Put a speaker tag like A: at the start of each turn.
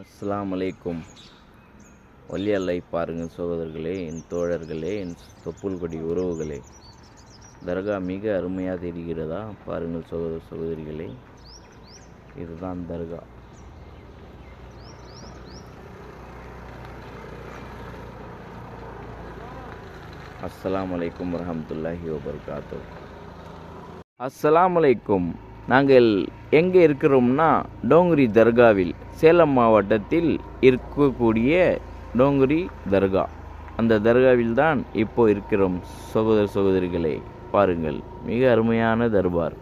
A: அஸ்லாம் அலைக்கும் வள்ளியல்லை பாருங்கள் சகோதரர்களே என் தோழர்களே என் தொப்புள்கொடி உறவுகளே. தர்கா மிக அருமையாக தெரிகிறதா? பாருங்கள் சகோதர சகோதரிகளே. இதுதான் தர்கா. அஸ்லாம் அலைக்கும் வரமத்துல்லாஹி வபர்காத்து அஸ்லாம் அலைக்கும் நாங்கள் எங்கே இருக்கிறோம்னா டோங்கிரி தர்காவில் சேலம் மாவட்டத்தில் இருக்கக்கூடிய டோங்கிரி தர்கா. அந்த தர்காவில் தான் இப்போ இருக்கிறோம். சகோதர சகோதரிகளை பாருங்கள் மிக அருமையான தர்பார்.